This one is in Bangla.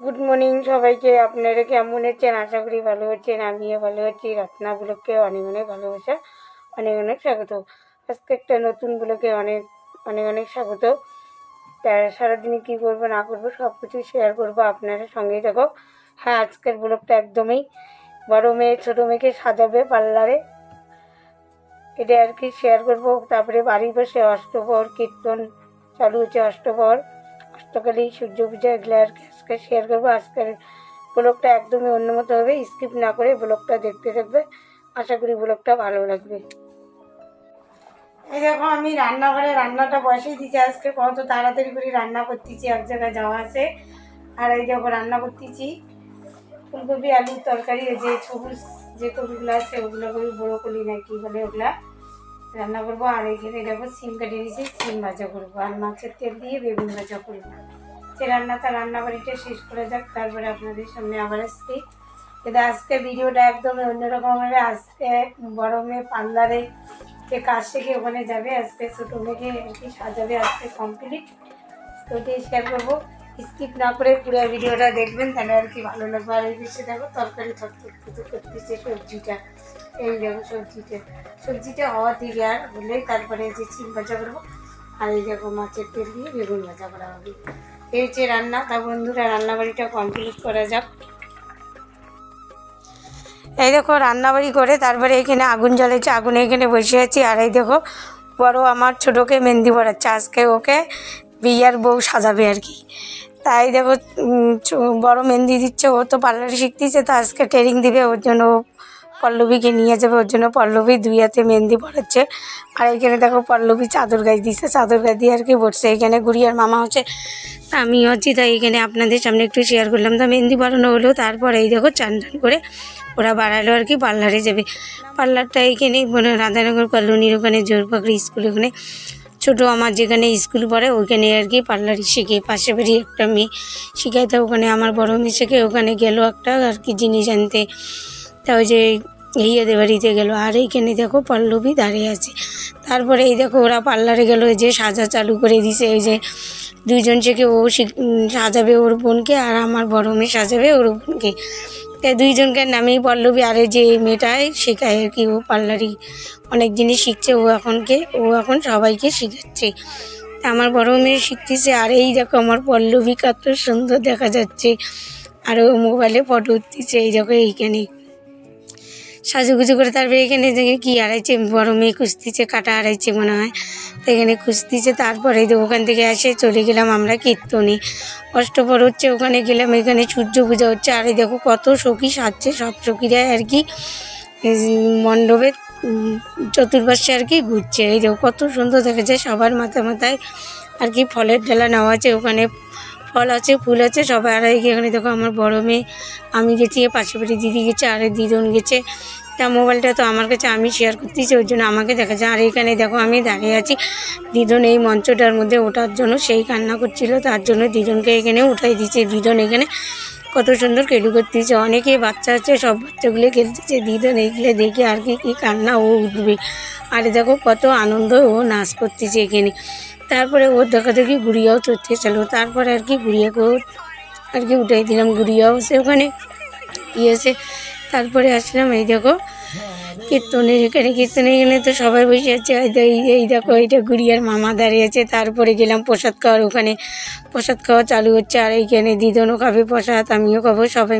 গুড মর্নিং সবাইকে। আপনারা কেমন হচ্ছেন আশা করি ভালো হচ্ছেন আমিও ভালো আছি। রত্না ব্লগকে অনেক অনেক ভালোবাসা, অনেক অনেক স্বাগত। আজকে একটা নতুন ব্লগে অনেক অনেক অনেক স্বাগত। তা সারাদিনে কী করব, না করব সব কিছু শেয়ার করব আপনারা সঙ্গেই দেখো হ্যাঁ আজকের ব্লগটা একদমই বড় মেয়ে, ছোটো মেয়েকে সাজাবে পার্লারে। এটা আর কি শেয়ার করব। তারপরে বাড়ি বসে অষ্টপর কীর্তন চালু হচ্ছে অষ্টপর অষ্টকালী সূর্য পূজা এগুলো আর আজকে শেয়ার করব। আজকের ব্লগটা একদমই অন্য মতো হবে। স্কিপ না করে ব্লগটা দেখতে থাকবে। আশা করি ব্লগটা ভালো লাগবে। এই দেখো, আমি রান্নাঘরে রান্নাটা বসিয়ে দিচ্ছি আজকে কত তাড়াতাড়ি করে রান্না করতেছি, এক জায়গায় যাওয়া আছে। আর এই দেখো, রান্না করতেছি। ফুলকপি, আলুর তরকারি যে সবুজ যে কপিগুলো আছে, ওগুলো কবি বড়ো কলি না কি বলে ওগুলা। রান্না করব, আর এখানে দেখো সিম কাটিয়ে দিয়েছি, সিম ভাজা করব, আর মাছের তেল দিয়ে বেগুন ভাজা করব। সে রান্নাটা রান্না বাড়িটা শেষ করে যাক, তারপরে আপনাদের সামনে আবার আসছি। কিন্তু আজকে ভিডিওটা একদম অন্যরকম হবে। আজকে বড় মেয়ে পার্লারে যে কাজ শিখে ওখানে যাবে? আজকে ছোটো মেয়েকে সাজাবে আজকে কমপ্লিট তো শেয়ার করব। স্কিপ না করে পুরো ভিডিওটা দেখবেন, তাহলে আর কি ভালো লাগবে। আর এই দেশে দেখো, তরকারি থরথর করতেছে সবজিটা। এই দেখো সবজিটা। সবজিটা হওয়া থেকে আর হলেই তারপরে যে চিম ভাজা করব, আর এই দেখো মাছের তেল দিয়ে বেগুন ভাজা করা হবে। এই হচ্ছে রান্না। তা বন্ধুরা, রান্নাবাড়িটা কমপ্লিট করা যাক। এই দেখো, রান্নাবাড়ি করে তারপরে এখানে আগুন জ্বালেছে আগুনে এখানে বসে আছি। আর এই দেখো, বড় আমার ছোটোকে মেহেন্দি পড়াচ্ছে। আজকে ওকে বিয়ার বউ সাজাবে আর কি। তাই দেখো বড় মেহেন্দি দিচ্ছে, ও তো পার্লারে শিখতেছে, তো আজকে ট্রেনিং দিবে, ওর জন্য পল্লবীকে নিয়ে যাবে, ওর জন্য পল্লবী দুই হাতে মেহেন্দি পড়াচ্ছে। আর এখানে দেখো, পল্লবী চাদর গাছ দিচ্ছে চাদর গাছ দিয়ে আর কি বসছে। এখানে গুড়িয়ার মামা হচ্ছে, আমি হচ্ছি, তাই এখানে আপনাদের সামনে একটু শেয়ার করলাম। তা মেহেন্দি পড়ানো হলো, তারপর এই দেখো, চান টান করে ওরা বাড়ালো আর কি, পার্লারে যাবে। পার্লারটা এইখানে মানে রাধানগর কলোনির ওখানে জোরপাকড়ি স্কুল ওখানে ছোটো আমার যেখানে স্কুল পড়ে, ওইখানে আর কি পার্লার শিখে, পাশে বাড়ি একটা মেয়ে শিখাইতে ওখানে আমার বড় মেয়ে শিখে ওখানে গেলো একটা আর কি জিনিস আনতে। তা ওই যে ইয়েদের বাড়িতে গেলো, আর এইখানে দেখো পল্লবী দাঁড়িয়ে আছে। তারপরে এই দেখো ওরা পার্লারে গেলো যে সাজা চালু করে দিছে, এই যে দুইজন থেকে ও সাজাবে ওর বোনকে আর আমার বড় মেয়ে সাজাবে ওর বোনকে। তাই দুইজনকে নামেই পল্লবী, আরে যে মেয়েটায় শেখায় আর কি, ও পার্লারই অনেক জিনিস শিখছে ও এখনকে, ও এখন সবাইকে শিখাচ্ছে। আমার বড় মেয়ে শিখতেছে, আর এই দেখো আমার পল্লবী কত সুন্দর দেখা যাচ্ছে, আর ও মোবাইলে ফটো উঠতেছে, এই দেখো এইখানে। সাজুগুজু করে তারপরে এখানে দেখে কি হারাইছে বড় মেয়ে খুঁজতেছে, কাটা হারাইছে মনে হয়। তো এখানে খুঁজতেছে তারপরে ওখান থেকে এসে চলে গেলাম আমরা কীর্তনে। অষ্টপর হচ্ছে ওখানে গেলাম, এখানে সূর্য পূজা হচ্ছে। আর দেখো কত সখী সাজছে, সব সখীরা আর কি মণ্ডপের যে চতুর্পাশে আর কি ঘুরছে। এই দেখো কত সুন্দর দেখা যায়, সবার মাথায় মাথায় আর কি ফলের ডালা নেওয়া আছে ওখানে। ফল আছে, ফুল আছে, সবাই আর এখানে দেখো আমার বড় মেয়ে। আমি গেছি পাশে বাড়ি দিদি গেছে, আর দিদন গেছে। তা মোবাইলটা তো আমার কাছে আমি শেয়ার করতেছি ওই জন্য আমাকে দেখা যায় আর এখানে দেখো আমি দাঁড়িয়ে আছি, দিদন এই মঞ্চটার মধ্যে ওঠার জন্য। সেই কান্না করছিল, তার জন্য দিদনকে এখানে উঠাই দিচ্ছে। দিদন এখানে কত সুন্দর কেলু করতেছে। অনেকে বাচ্চা আছে, সব বাচ্চাগুলো খেলতেছে। দিদন এইগুলো দেখে আর কি, কী কান্না, ও উঠবে। আর দেখো কত আনন্দ ও নাচ করতেছে এখানে। তারপরে ওর দেখা দেখি গুড়িয়াও চড়তে চলো তারপরে আর কি গুড়িয়াকেও আর কি উঠাই দিলাম, গুড়িয়াও সে ওখানে ইয়েছে তারপরে আসলাম, এই দেখো, কীর্তনের এখানে। কীর্তনের এখানে তো সবাই বসে আছে, এই দেখো এইটা গুড়িয়ার মামা দাঁড়িয়ে আছে। তারপরে গেলাম প্রসাদ খাওয়ার ওখানে। প্রসাদ খাওয়া চালু হচ্ছে, আর এইখানে দিদনও খাবে প্রসাদ, আমিও খাব, সবাই